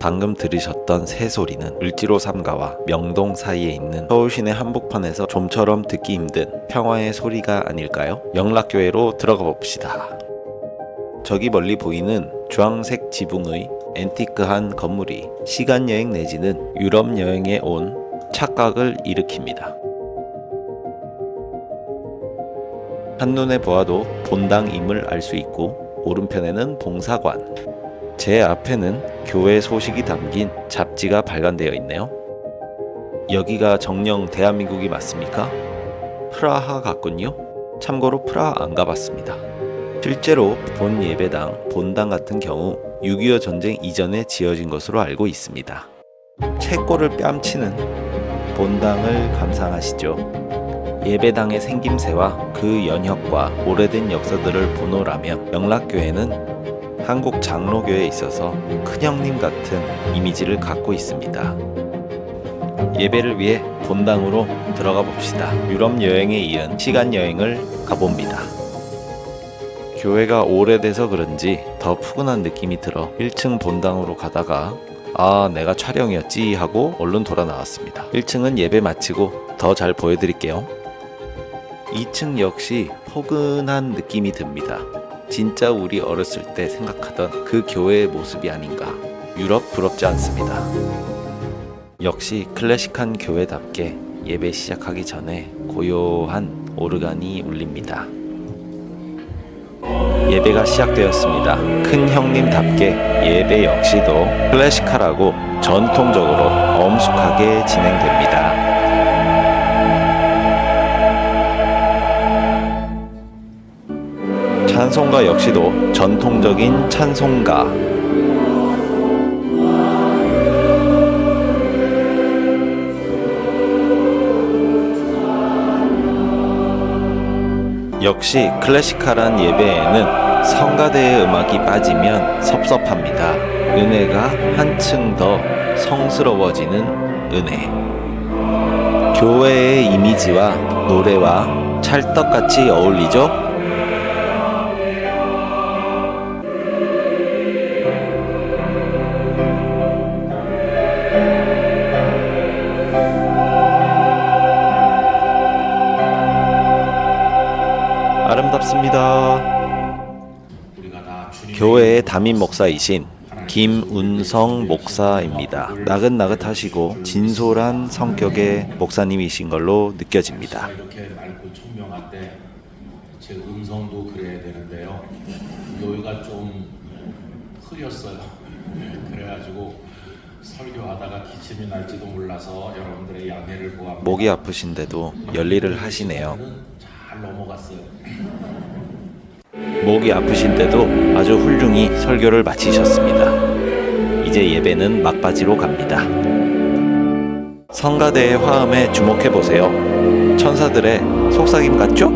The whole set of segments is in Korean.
방금 들으셨던 새소리는 을지로 삼가와 명동 사이에 있는 서울시내 한복판에서 좀처럼 듣기 힘든 평화의 소리가 아닐까요? 영락교회로 들어가 봅시다. 저기 멀리 보이는 주황색 지붕의 앤티크한 건물이 시간 여행 내지는 유럽 여행에 온 착각을 일으킵니다. 한눈에 보아도 본당임을 알 수 있고 오른편에는 봉사관, 제 앞에는 교회 소식이 담긴 잡지가 발간되어 있네요. 여기가 정령 대한민국이 맞습니까? 프라하 같군요. 참고로 프라하 안 가봤습니다. 실제로 본 예배당, 본당 같은 경우 6.25 전쟁 이전에 지어진 것으로 알고 있습니다. 채꼴을 뺨치는 본당을 감상하시죠. 예배당의 생김새와 그 연혁과 오래된 역사들을 보노라면 영락교회는 한국 장로교에 있어서 큰형님 같은 이미지를 갖고 있습니다. 예배를 위해 본당으로 들어가 봅시다. 유럽 여행에 이은 시간 여행을 가봅니다. 교회가 오래돼서 그런지 더 푸근한 느낌이 들어 1층 본당으로 가다가 아 내가 촬영이었지 하고 얼른 돌아 나왔습니다. 1층은 예배 마치고 더 잘 보여드릴게요. 2층 역시 포근한 느낌이 듭니다. 진짜 우리 어렸을 때 생각하던 그 교회의 모습이 아닌가. 유럽 부럽지 않습니다. 역시 클래식한 교회답게 예배 시작하기 전에 고요한 오르간이 울립니다. 예배가 시작되었습니다. 큰 형님답게 예배 역시도 클래식하라고 전통적으로 엄숙하게 진행됩니다. 찬송가 역시도 전통적인 찬송가 역시 클래시컬한 예배에는 성가대의 음악이 빠지면 섭섭합니다. 은혜가 한층 더 성스러워지는 은혜. 교회의 이미지와 노래와 찰떡같이 어울리죠? 아름답습니다. 우리가 다 주님의 교회의 담임 목사이신 김운성 목사입니다. 나긋나긋하시고 진솔한 성격의 목사님이신 걸로 느껴집니다. 이렇게 맑고 총명한데 제 음성도 그래야 되는데요. 여기가 좀 흐렸어요. 그래가지고 설교하다가 기침이 날지도 몰라서 여러분들의 양해를 구합니다. 목이 아프신데도 열일을 하시네요. 잘 넘어갔어요. 목이 아프신데도 아주 훌륭히 설교를 마치셨습니다. 이제 예배는 막바지로 갑니다. 성가대의 화음에 주목해 보세요. 천사들의 속삭임 같죠?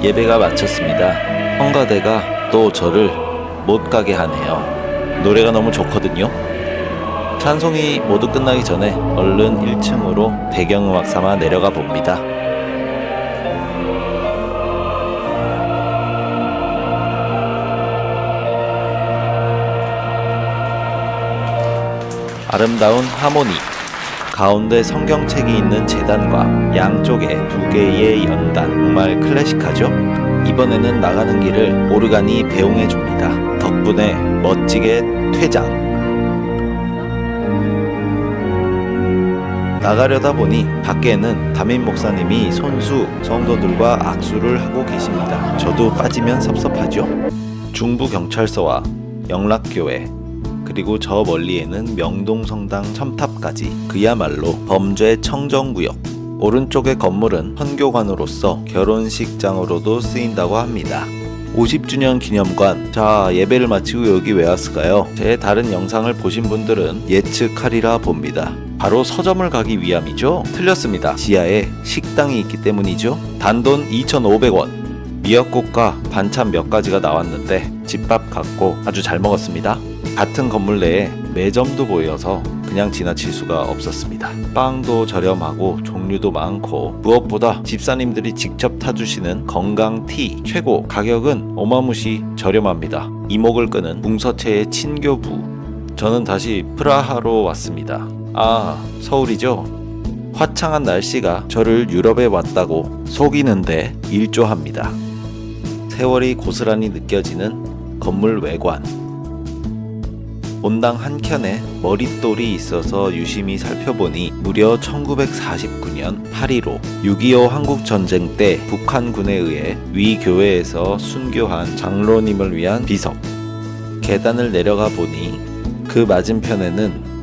예배가 마쳤습니다. 성가대가 또 저를 못 가게 하네요. 노래가 너무 좋거든요. 찬송이 모두 끝나기 전에 얼른 1층으로 배경음악 삼아 내려가 봅니다. 아름다운 하모니 가운데 성경책이 있는 재단과 양쪽에 두 개의 연단 정말 클래식하죠? 이번에는 나가는 길을 오르간이 배웅해 줍니다. 덕분에 멋지게 퇴장 나가려다 보니 밖에는 담임 목사님이 손수 성도들과 악수를 하고 계십니다. 저도 빠지면 섭섭하죠. 중부 경찰서와 영락교회 그리고 저 멀리에는 명동성당 첨탑까지 그야말로 범죄 청정구역. 오른쪽의 건물은 헌교관으로서 결혼식장으로도 쓰인다고 합니다. 50주년 기념관. 자, 예배를 마치고 여기 왜 왔을까요? 제 다른 영상을 보신 분들은 예측하리라 봅니다. 바로 서점을 가기 위함이죠? 틀렸습니다. 지하에 식당이 있기 때문이죠. 단돈 2,500원. 미역국과 반찬 몇 가지가 나왔는데 집밥 같고 아주 잘 먹었습니다. 같은 건물 내에 매점도 보여서 그냥 지나칠 수가 없었습니다. 빵도 저렴하고 종류도 많고 무엇보다 집사님들이 직접 타주시는 건강 티 최고 가격은 어마무시 저렴합니다. 이목을 끄는 붕서체의 친교부 저는 다시 프라하로 왔습니다. 아 서울이죠? 화창한 날씨가 저를 유럽에 왔다고 속이는데 일조합니다. 세월이 고스란히 느껴지는 건물 외관. 본당 한 켠에 머릿돌이 있어서 유심히 살펴보니 무려 1949년 8.15 6.25 한국전쟁 때 북한군에 의해 위 교회에서 순교한 장로님을 위한 비석. 계단을 내려가 보니 그 맞은편에는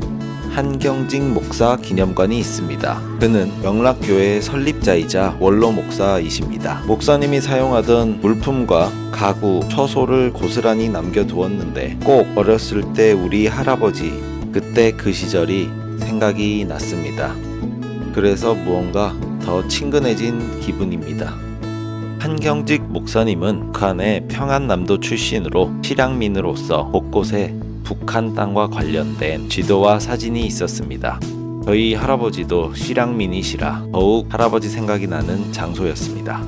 한경직 목사 기념관이 있습니다. 그는 명락교회의 설립자이자 원로 목사이십니다. 목사님이 사용하던 물품과 가구, 처소를 고스란히 남겨두었는데 꼭 어렸을 때 우리 할아버지 그때 그 시절이 생각이 났습니다. 그래서 무언가 더 친근해진 기분입니다. 한경직 목사님은 북한의 평안남도 출신으로 실향민으로서 곳곳에 북한 땅과 관련된 지도와 사진이 있었습니다. 저희 할아버지도 실향민이시라 더욱 할아버지 생각이 나는 장소였습니다.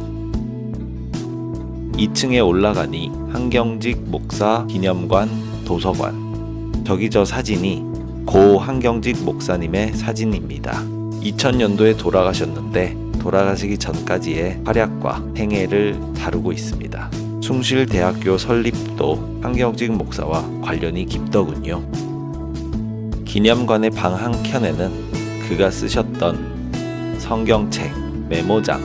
2층에 올라가니 한경직 목사 기념관 도서관. 저기 저 사진이 고 한경직 목사님의 사진입니다. 2000년도에 돌아가셨는데 돌아가시기 전까지의 활약과 행해를 다루고 있습니다. 숭실대학교 설립도 한경직 목사와 관련이 깊더군요. 기념관의 방 한켠에는 그가 쓰셨던 성경책, 메모장,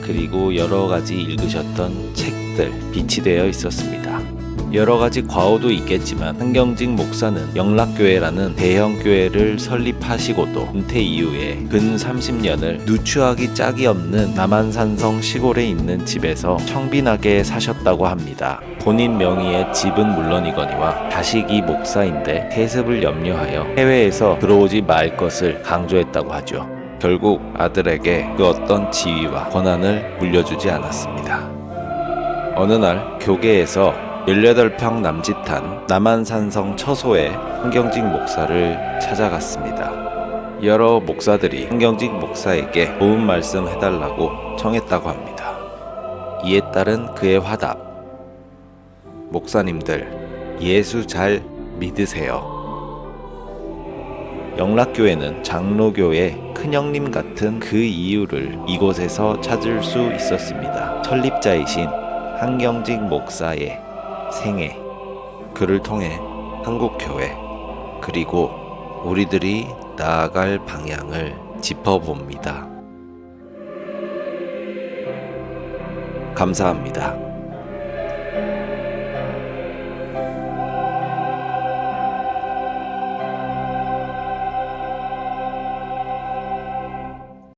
그리고 여러 가지 읽으셨던 책들 비치 되어 있었습니다. 여러 가지 과오도 있겠지만 한경직 목사는 영락교회라는 대형 교회를 설립하시고도 은퇴 이후에 근 30년을 누추하기 짝이 없는 남한산성 시골에 있는 집에서 청빈하게 사셨다고 합니다. 본인 명의의 집은 물론이거니와 자식이 목사인데 세습을 염려하여 해외에서 들어오지 말 것을 강조했다고 하죠. 결국 아들에게 그 어떤 지위와 권한을 물려주지 않았습니다. 어느 날 교계에서 18평 남짓한 남한산성 처소에 한경직 목사를 찾아갔습니다. 여러 목사들이 한경직 목사에게 도움 말씀 해달라고 청했다고 합니다. 이에 따른 그의 화답. 목사님들, 예수 잘 믿으세요. 영락교회는 장로교의 큰형님 같은 그 이유를 이곳에서 찾을 수 있었습니다. 설립자이신 한경직 목사의 생애, 그를 통해 한국교회, 그리고 우리들이 나아갈 방향을 짚어봅니다. 감사합니다.